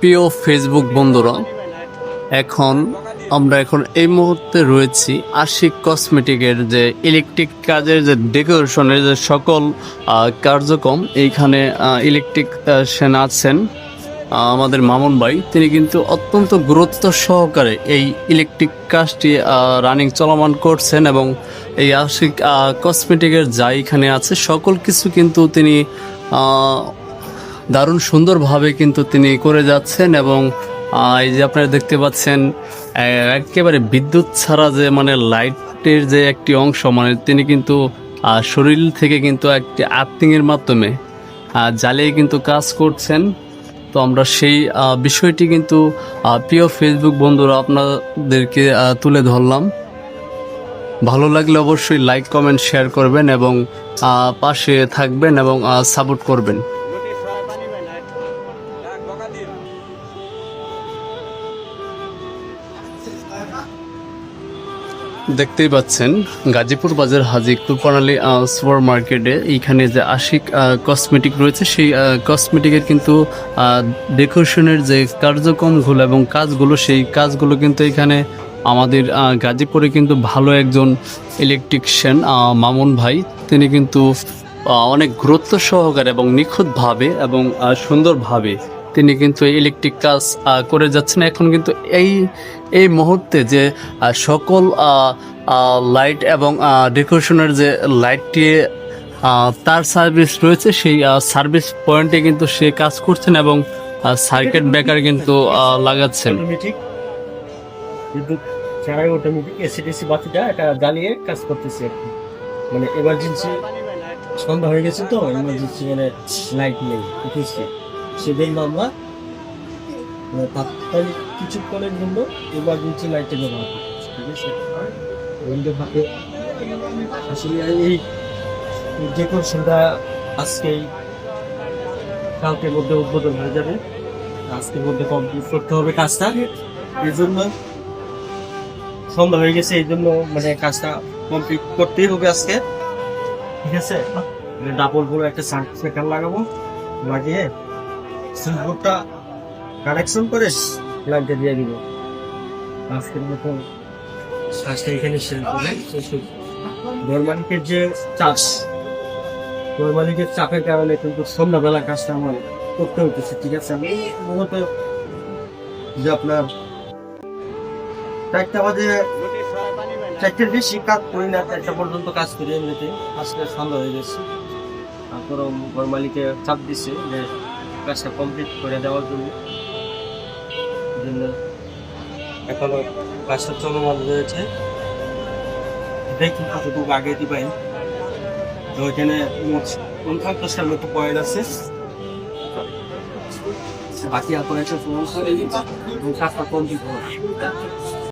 প্রিয় ফেসবুক বন্ধুরা, এখন আমরা এখন এই মুহূর্তে রয়েছি আশিক কসমেটিকের যে ইলেকট্রিক কাজের যে ডেকোরেশনের যে সকল কার্যক্রম, এইখানে ইলেকট্রিক সেন আছেন আমাদের মামুন ভাই। তিনি কিন্তু অত্যন্ত গুরুত্ব সহকারে এই ইলেকট্রিক কাজটি রানিং চলমান করছেন এবং এই আশিক কসমেটিকের যা এখানে আছে, সকল কিছু কিন্তু তিনি দারুণ সুন্দরভাবে কিন্তু তিনি করে যাচ্ছেন এবং এই যে আপনারা দেখতে পাচ্ছেন একেবারে বিদ্যুৎ ছাড়া যে মানে লাইটের যে একটি অংশ মানে তিনি কিন্তু শরীর থেকে কিন্তু একটি আর্থিংয়ের মাধ্যমে জ্বালিয়ে কিন্তু কাজ করছেন। তো আমরা সেই বিষয়টি কিন্তু প্রিয় ফেসবুক বন্ধুরা আপনাদেরকে তুলে ধরলাম। ভালো লাগলে অবশ্যই লাইক কমেন্ট শেয়ার করবেন এবং পাশে থাকবেন এবং সাপোর্ট করবেন। দেখতেই পাচ্ছেন, গাজীপুর বাজার হাজি কুরপানালি সুপার মার্কেটে এইখানে যে আশিক কসমেটিক রয়েছে, সেই কসমেটিকের কিন্তু ডেকোরেশনের যে কার্যক্রমগুলো এবং কাজগুলো, সেই কাজগুলো কিন্তু এখানে আমাদের গাজীপুরে কিন্তু ভালো একজন ইলেকট্রিশিয়ান মামুন ভাই। তিনি কিন্তু অনেক গুরুত্ব সহকারে এবং নিখুঁতভাবে এবং সুন্দরভাবে তিনি কিন্তু ইলেকট্রিক কাজ করে যাচ্ছেন। এখন কিন্তু এই এই মুহূর্তে যে সকল লাইট এবং ডেকোরেশনের যে লাইটটি তার সার্ভিস রয়েছে, সেই সার্ভিস পয়েন্টে কিন্তু সে কাজ করছেন এবং সার্কিট ব্রেকার কিন্তু লাগাচ্ছেন। বিদ্যুৎ ছাড়াই অটোমেটিক এসিডিসি বাতিটা এটা জ্বালিয়ে কাজ করতেছে আর মানে এমার্জেন্সি সন্ধ্যা হয়ে গেছে তো এমার্জেন্সি মানে লাইট নেই। সেজন্য আমরা মানে তাৎক্ষণিক কিছুক্ষণের জন্য এমার্জেন্সি লাইটে ব্যবহার করতেছি ঠিক আছে? আসলে এই ডেকোরেশনটা আজকেই কালকের মধ্যে উদ্বোধন হয়ে যাবে। আজকের মধ্যে কমপ্লিট করতে হবে কাজটা। এই জন্য সন্ধ্যা হয়ে গেছে এই জন্য মানে কাজটা কমপ্লিট করতেই হবে আজকে। ঠিক আছে? ডাবল বড় একটা সার্টিফিকেট লাগাবো। লাগিয়ে সুইচবোর্ডটা কানেকশন করে লাইনটা দিয়ে দিব। আজকের মতো কাজটা এখানে শেষ করে যে চাপ ঘর চাপের কারণে কিন্তু সন্ধ্যাবেলা কাজটা আমার করতে হইতেছে ঠিক আছে? আমি মূলত যে আপনার চারটা বাজে চারটের বেশি কাজ করি না চারটা পর্যন্ত কাজ করি এমনিতে আজকে সন্ধ্যা হয়ে গেছে। তারপর ঘর মালিকে চাপ দিচ্ছে যে কাজটা কমপ্লিট করে দেওয়ার জন্য। এখনও কাজটা চলমান রয়েছে। দেখি কতটুকু আগে দিবেন। তো ওইখানে উনপঞ্চাশটার মতো পয়েন্ট আছে। বাকি কোনো একটা করে কাজটা কমপ্লিট হবে